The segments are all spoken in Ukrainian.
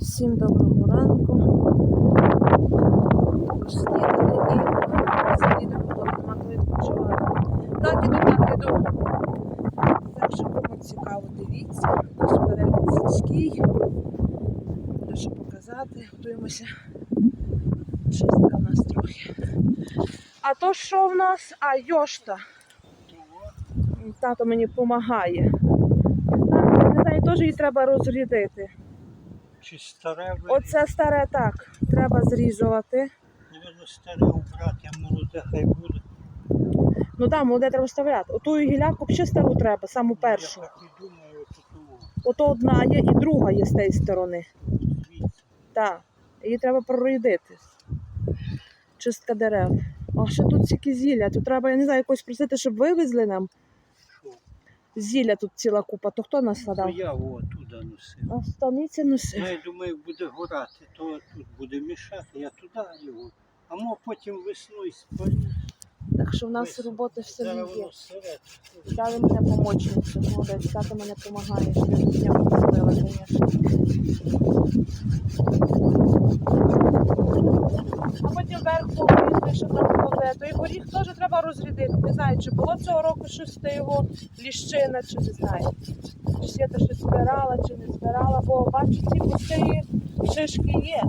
Всім доброго ранку. Снідали відпочивати. Так, іду, так, іду. Так що кому цікаво, дивіться. Наш сільський. Буде що показати. Готуємося. Чистка в нас трохи. А то що в нас? А, йошта. Тато мені допомагає. Так, не знаю, теж її треба розрядити. Чи старе? Оце старе так, треба зрізувати. Навірно, старе убрати, а молоде хай буде. Ну так, молоде треба вставляти. Оту гіляку ще стару треба, саму першу. Я так і думаю. Ото одна є і друга є з тієї сторони. Так. Її треба прорядити. Чистка дерев. А ще тут стільки зілля. Тут треба, я не знаю, якось просити, щоб вивезли нам. Зілля тут ціла купа. То хто нас садав? я о, туди носив. А станиці носив. Ну, я думаю, буде горати, то тут буде мішати, я туди його. А мо потім весною спалю. Так що в нас роботи в селі є. Дали мене помочницю, молодець, тато мене допомагає, що я тут я звісно. А потім вверх погрізти, що там буде. Той горіх теж треба розрядити. Не знаю, чи було цього року щось його ліщина, чи не знаю. Чи Свята щось збирала, чи не збирала, бо бачу, ці пусті шишки є.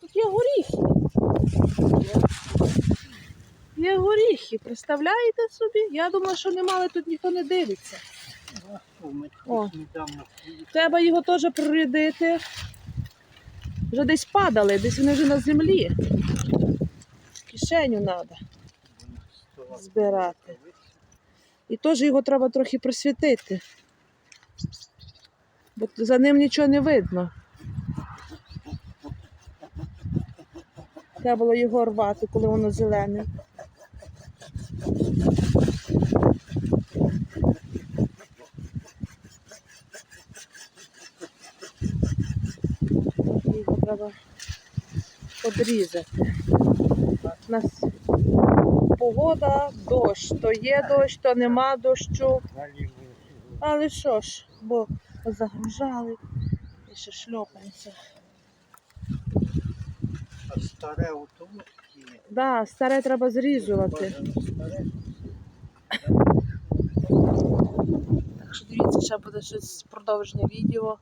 Тут є горіхи. Є горіхи, представляєте собі? Я думала, що нема, але тут ніхто не дивиться. О. Треба його теж прорядити. Вже десь падали, десь вони вже на землі. Кишеню треба збирати. І теж його треба трохи просвітити. Бо за ним нічого не видно. Треба було його рвати, коли воно зелене. Його треба подрізати. У нас погода, дощ. То є дощ, то нема дощу. Але що ж, бо загружали і ще шльопається. А старе у тому є. Да, старе треба зрізувати. Так що дивіться, ще буде щось продовження відео.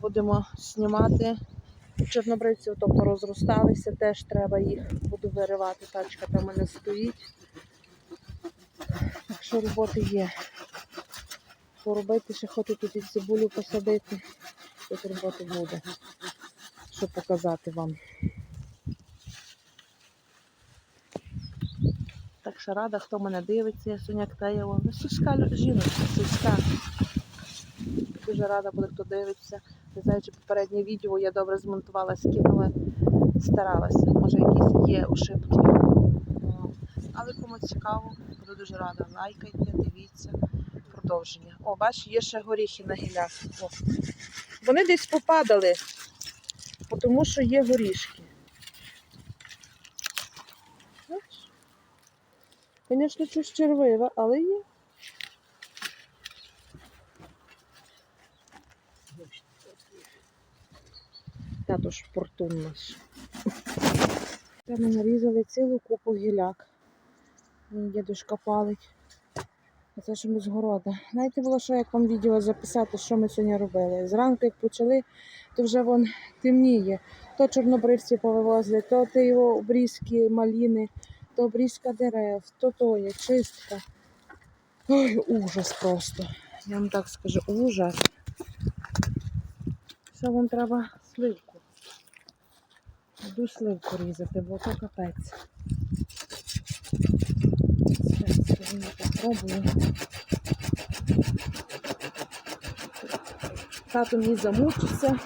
Будемо знімати. Чорнобривці ото порозросталися, теж треба їх буду виривати. Тачка там мене стоїть. Так що роботи є. Поробити, ще хочу тут і цибулю посадити. Тут роботи буде. Що показати вам. Так що рада, хто мене дивиться, я Соня Ктаєва. Ну, сільська жіночка, сільська. Дуже рада буде, хто дивиться. Не знаю, чи попереднє відео я добре змонтувала, скинула, старалася. Може, якісь є ошибки. Але кому цікаво, буду дуже рада. Лайкайте, дивіться. Продовження. О, бачиш, є ще горіхи на гілях. О. Вони десь попадали, тому що є горішки. Звісно, щось червиве, але є. Тато шпортун наш. Це ми нарізали цілу купу гіляк. Мій дідушка палить. Це що ми з города. Знаєте, було, що як вам відео записати, що ми сьогодні робили. Зранку, як почали, то вже вон темніє. То чорнобривці повивозили, то ти його обрізки маліни, то обрізка дерев, то то є, чистка. Ой, ужас просто. Я вам так скажу, ужас. Ще вам треба сливку. Сливку різати, бо то капець. Я попробую. Тато мій замучиться,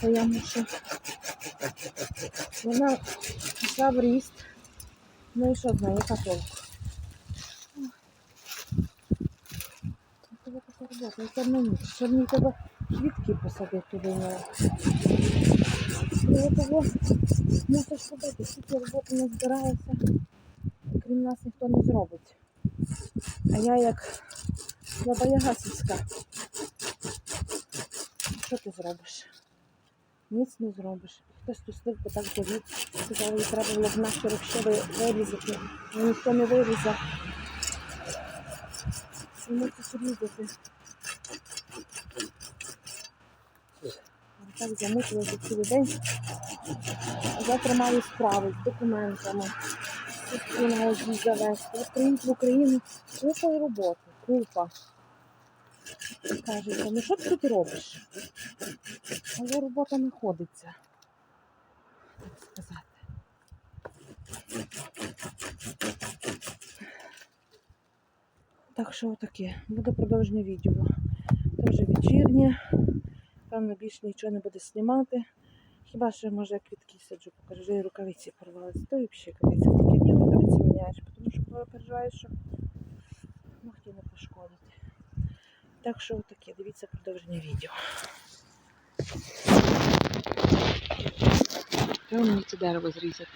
то я мушу. Вона пішла в ріст. Ну і що знає, яка толку? Така робота, це мені. Що мені треба квітки посадити в нього. Я того мушу садити, скільки роботи не збирається, крім нас ніхто не зробить. А я як Яга сільська. що ти зробиш? Ніц не зробиш. Хтось ту сливку так довів. Сказав, її треба було б нахер ще вирізати. Ніхто не вирізав. Мусиш різати. Так замучилася цілий день. Завтра маю справи з документами. ОЗІ завести. Приїдь в Україну. Купа і роботи. Купа. Кажуть, ну що ти тут робиш? Але робота знаходиться. Так сказати. Так що отаке. Буде продовження відео. Це вже вечірнє. Певно, більше нічого не буде знімати. Хіба що може квітки саджу, покажу, і рукавиці порвалися. То і взагалі капець. Тільки ні рукавиці міняєш, тому що переживаєш, що ногті не пошкодити. Так що отаке, дивіться продовження відео. Треба мені це дерево зрізати.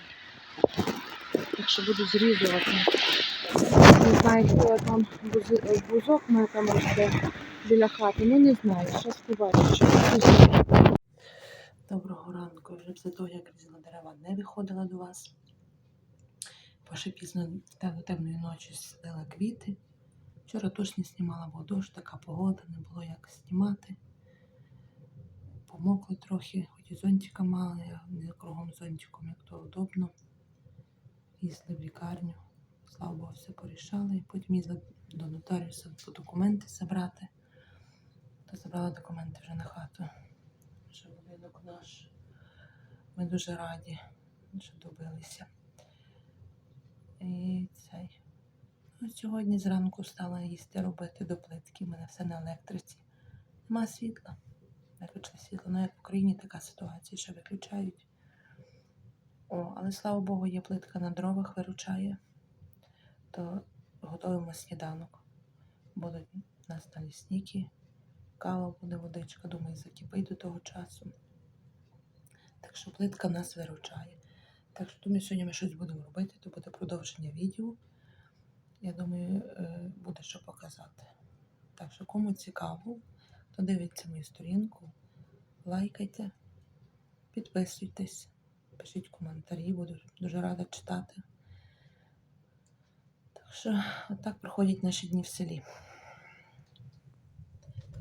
Так що буду зрізувати. Не знаю, хто там бузок мене там росте біля хати. Ну не знаю. Зараз побачу. Доброго ранку. Вже після того, як різала дерева, не виходила до вас. Ще пізно темно темної ночі слила квіти. Вчора точно знімала, бо дощ, така погода, не було як знімати. Помокли трохи, хоч і зонтика мала, я не кругом зонтиком, як то удобно. Їздили в лікарню. Слава Богу, все порішали. І потім їздила до нотаріуса документи забрати. То забрала документи вже на хату. Що будинок наш. Ми дуже раді, що добилися. І цей. Ну, сьогодні зранку стала їсти робити до плитки. У мене все на електриці. Нема світла. Виключили світло. Ну, як в Україні така ситуація, що виключають. О, але слава Богу, є плитка на дровах виручає. То готуємо сніданок. Будуть у нас налісники, кава буде, водичка, думаю, закипить до того часу. Так що плитка нас виручає. Так що думаю, сьогодні ми щось будемо робити, то буде продовження відео. Я думаю, е, буде що показати. Так що, кому цікаво, то дивіться мою сторінку, лайкайте, підписуйтесь, пишіть коментарі, буду дуже рада читати. Так що, отак проходять наші дні в селі.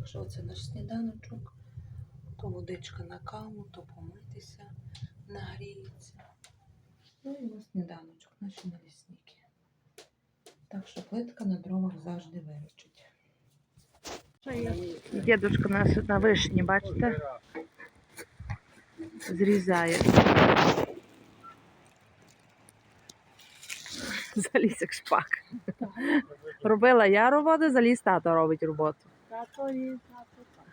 Так що оце наш сніданочок. То водичка на каву, то помитися, нагріється. Ну і на сніданочок, наші налісники. Так що плитка на дровах завжди виручить. Дідушка нас на вишні, бачите, зрізає. Заліз як шпак. Робила я роботу, заліз тато робить роботу.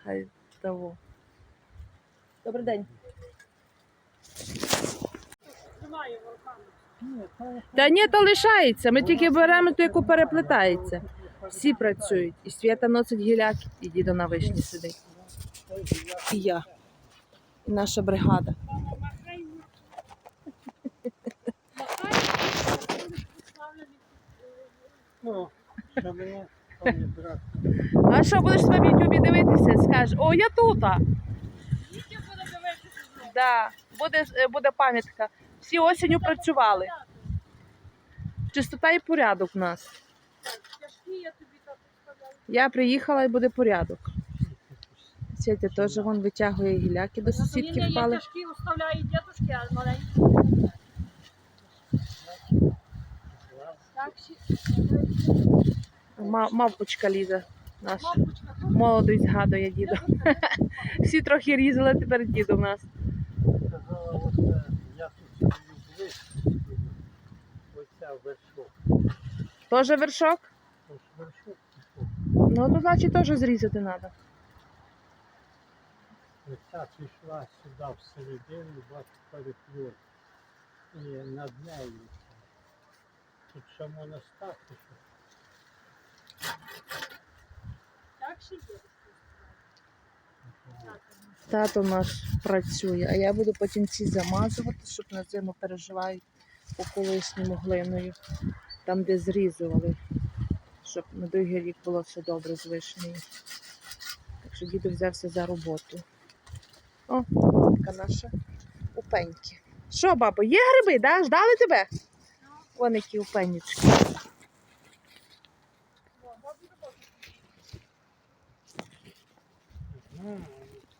Хай того. Добрий день. Та ні, то лишається. Ми тільки беремо ту, яку переплетається. Всі працюють. І Свята носить гіляк, і дідо на вишні сидить. І я. І наша бригада. Мамо, Ну. А що будеш себе в Ютубі дивитися? Скажеш, о, я тут. Тільки буде дивитися знову. Да. Буде, е, буде пам'ятка. Всі осінню працювали. Чистота і порядок в нас. Я приїхала і буде порядок. Святя теж вон витягує гіляки до сусідки Ні, ні, впали. Тяжкі оставляю дідушки, а маленькі. Так, Мавпочка лізе наша. Молодість згадує діда. Всі трохи різали, тепер діду в нас. Оця вершок. Вершок? Ну, то значить теж зрізати треба. Оця пішла сюди всередину, бачу переплюр. І над нею. Тут ще можна стати. що так ще є. Так, Тато наш працює, а я буду потім ці замазувати, щоб на зиму переживають по колишньому глиною, там, де зрізували, щоб на другий рік було все добре з вишнею. Так що діду взявся за роботу. О, така наша упеньки. Що, бабо, є гриби, да? Ждали тебе? Вон які упенічки. М,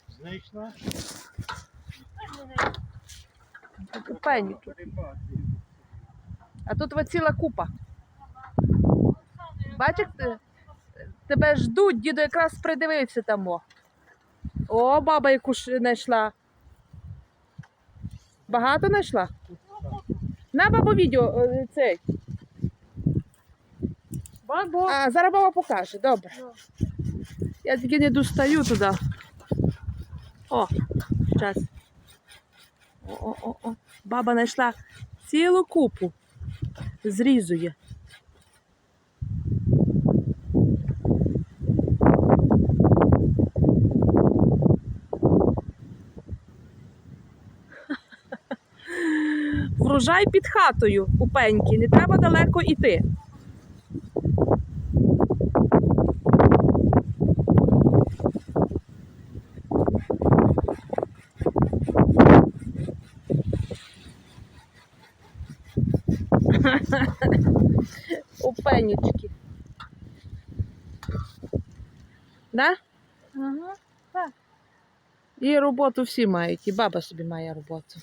Знайшла? Тут. А тут от ціла купа. Бачиш, тебе ждуть, діду якраз придивився там. О, о баба яку ж знайшла. Багато знайшла? На бабу відео е, цей. Бабо. А, зараз баба покаже, добре. Я тільки не достаю туди. О, час. О, о, о, о. Баба знайшла цілу купу. Зрізує. Врожай під хатою у пеньки, не треба далеко йти. У пенічки. Да? Ага. І роботу всі мають, і баба собі має роботу.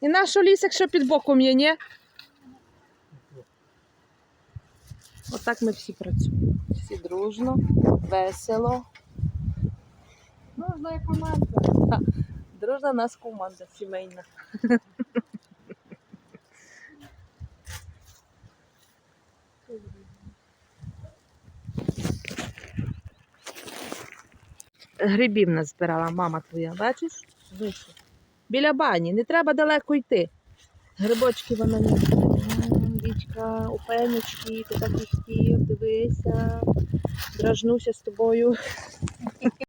І наш ліс, якщо під боком є, ні? Отак ми всі працюємо. Всі дружно, весело. Нужна команда. Дружна нас команда сімейна. Грибів назбирала мама твоя, бачиш? Вище. Біля бані, не треба далеко йти. Грибочки вона не. М, Річка, опенечки, ти так хотів, дивися. Дражнуся з тобою.